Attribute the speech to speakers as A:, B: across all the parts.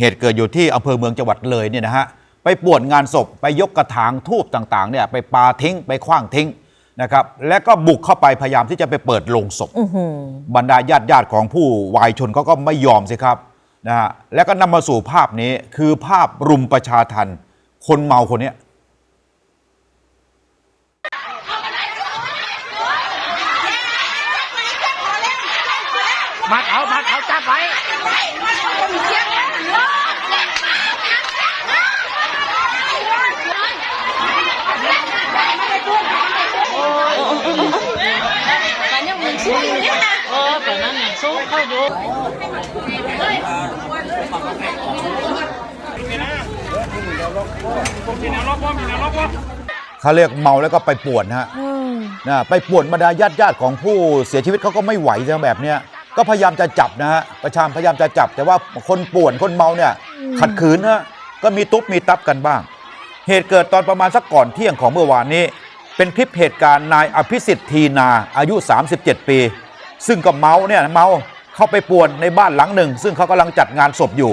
A: เหตุเกิดอยู่ที่อำเภอเมืองจังหวัดเลยเนี่ยนะฮะไปป่วนงานศพไปยกกระถางทูบต่างๆเนี่ยไปปาทิ้งไปคว้างทิ้งนะครับและก็บุกเข้าไปพยายามที่จะไปเปิดโลงศพ
B: อื้อหือบ
A: รรดาญาติญาติๆของผู้วายชนเขาก็ไม่ยอมสิครับนะฮะแล้วก็นำมาสู่ภาพนี้คือภาพรุมประชาทันคนเมาคนเนี้ย
C: มัดเอา มัดเอาจับไว้
D: แต่ยังมึงสู้อยู่เนี่ยเออแต่นั้นน่ะสู้เข้าอยู่
A: เขาเรียกเมาแล้วก็ไปป่วนฮะนะไปป่วนบรรดาญาติญาติๆของผู้เสียชีวิตเขาก็ไม่ไหวจะแบบเนี้ยก็พยายามจะจับนะฮะประชามพยายามจะจับ แต่ว่าคนป่วนคนเมาเนี่ยขัดขืนฮะก็มีตุ๊บมีตับกันบ้าง เหตุเกิดตอนประมาณสักก่อนเที่ยงของเมื่อวานนี้ เป็นคลิปเหตุการณ์นายอภิสิทธิ์ทีนาอายุ 37 ปี ซึ่งก็เมาเนี่ยเมาเข้าไปป่วนในบ้านหลังหนึ่ง ซึ่งเขากำลังจัดงานศพอยู่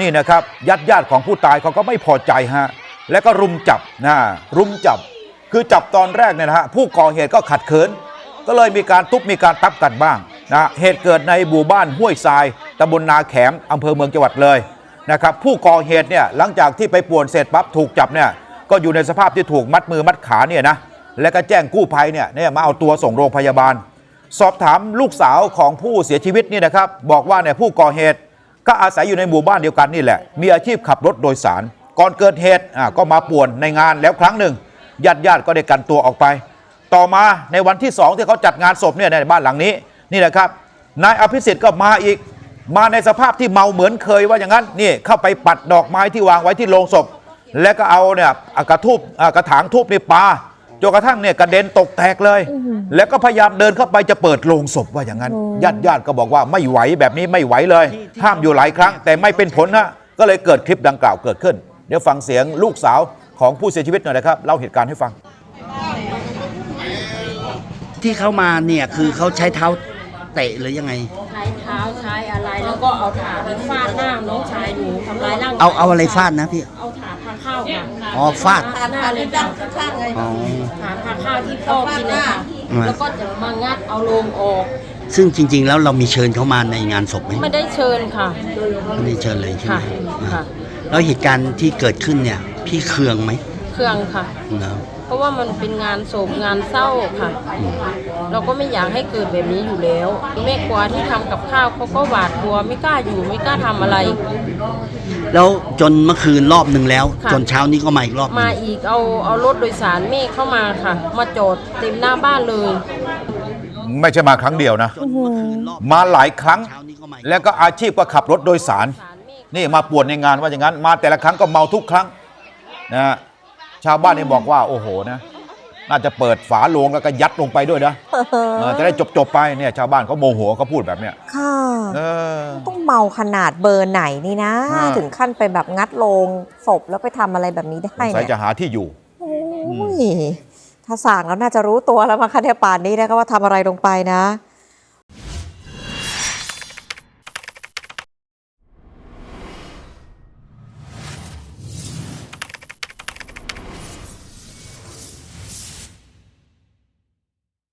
A: นี่นะครับญาติญาติของผู้ตายเขาก็ไม่พอใจฮะแล้วก็รุมจับนะรุมจับ คือจับตอนแรกเนี่ยนะฮะผู้ก่อเหตุก็ขัดเขืนก็เลยมีการทุบมีการตับกันบ้างนะเหตุเกิดในหมู่บ้านห้วยทรายตำบลนาแขมอำเภอเมืองจังหวัดเลยนะครับผู้ก่อเหตุเนี่ยหลังจากที่ไปป่วนเสร็จปั๊บถูกจับเนี่ยก็อยู่ในสภาพที่ถูกมัดมือมัดขาเนี่ยนะ แล้วก็แจ้งกู้ภัยเนี่ยเนี่ยมาเอาตัวส่งโรงพยาบาล สอบถามลูกสาวของผู้เสียชีวิตนี่นะครับ บอกว่าเนี่ยผู้ก่อเหตุ ก็อาศัยอยู่ในหมู่บ้านเดียวกันนี่แหละ มีอาชีพขับรถโดยสาร ก่อนเกิดเหตุอ่าก็มาป่วนในงานแล้วครั้งหนึ่งญาติญาติก็ได้กันตัวออกไป ต่อมาในวันที่สองที่เขาจัดงานศพเนี่ยในบ้านหลังนี้นี่แหละครับนายอภิสิทธิ์ก็มาอีกมาในสภาพที่เมาเหมือนเคยว่าอย่างนั้นนี่เข้าไปปัดดอกไม้ที่วางไว้ที่โลงศพ แล้วก็เอาเนี่ยกระทูบกระถางทูบในี่า จนกระทั่งเนี่ยกระเด็นตกแตกเลย แล้วก็พยายามเดินเข้าไปจะเปิดโลงศพว่าอย่างนั้นญาติญาติๆก็บอกว่าไม่ไหวแบบนี้ไม่ไหวเลย ห้ามอยู่หลายครั้ง แต่ไม่เป็นผลฮะก็เลยเกิดคลิปดังกล่าวเกิดขึ้น เดี๋ยวฟังเสียงลูกสาวของผู้เสียชีวิตหน่อยนะครับเล่าเหตุการณ์ให้ฟัง
E: ที่เขามาเนี่ยคือเขาใช้เท้าเตะหรือยังไง
D: ใช้เท้าใช้อะไรแล้วก็เอาถาดฟาดหน้าน้องชายหนูทำร้ายร่างกาย
E: เอาเอาอะไรฟาดนะพี่
D: เอาถาดพาข้าวค่ะ
E: อ๋อฟาด
D: หน้าเลยค่ะ
E: อ๋อ
D: ถาดพาข้าวที่พ่อกินนะคะ
E: อืม
D: แล้วก็จะมางัดเอาโลงออก
E: ซึ่งจริง ๆ แล้วเรามีเชิญเขามาในงานศพไหม
D: ไม่ได้เชิญค่ะ
E: ไม่ได้เชิญเลยใช่ไหม
D: ค่ะ
E: อ่า
D: ค่ะ
E: แล้วเหตุการณ์ที่เกิดขึ้นเนี่ย พี่เคืองไหม
D: เครื่องค่ะ
E: นะ
D: เพราะว่ามันเป็นงานโศกงานเศร้าค่ะ เราก็ไม่อยากให้เกิดแบบนี้อยู่แล้วแม่ครัวที่ทำกับข้าวเขาก็หวาดกลัวไม่กล้าอยู่ไม่กล้าทำอะไร
E: แล้วจนเมื่อคืนรอบหนึ่งแล้ว
D: ค่ะ
E: จนเช้านี้ก็มาอีกรอบหนึ่
D: มางอีกเอาเอารถโดยสารเมฆเข้ามาค่ะ มาจอดเต็มหน้าบ้านเลย
A: ไม่ใช่มาครั้งเดียวนะ
E: จนเมื่อคืนรอบ
A: มาหลายครั้ง
E: เช้านี้ก็มาอีก
A: แล้วก็อาชีพก็ขับรถโดยสาร นี่มาป่วนในงานว่าอย่างนั้น มาแต่ละครั้งก็เมาทุกครั้งนะฮะ ชาวบ้านนี่บอกว่าโอ้โหนะน่าจะเปิดฝาโลงแล้วก็ยัดลงไปด้วยนะเออจะได้จบๆไปเนี่ยชาวบ้านเขาโมโหเขาพูดแบบเนี้ย
B: ค่ะ
A: เออ
B: ต้องเมาขนาดเบอร์ไหนนี่นะ
A: อ่า
B: ถึงขั้นไปแบบงัดโลงศพแล้วไปทำอะไรแบบนี้ได้
A: สงสัย
B: เนี่ย
A: จะหาที่อยู่
B: โอ้ยถ้าสั่งแล้วน่าจะรู้ตัวแล้วมาคันเทยป่านนี้นะคะว่าทำอะไรลงไปนะ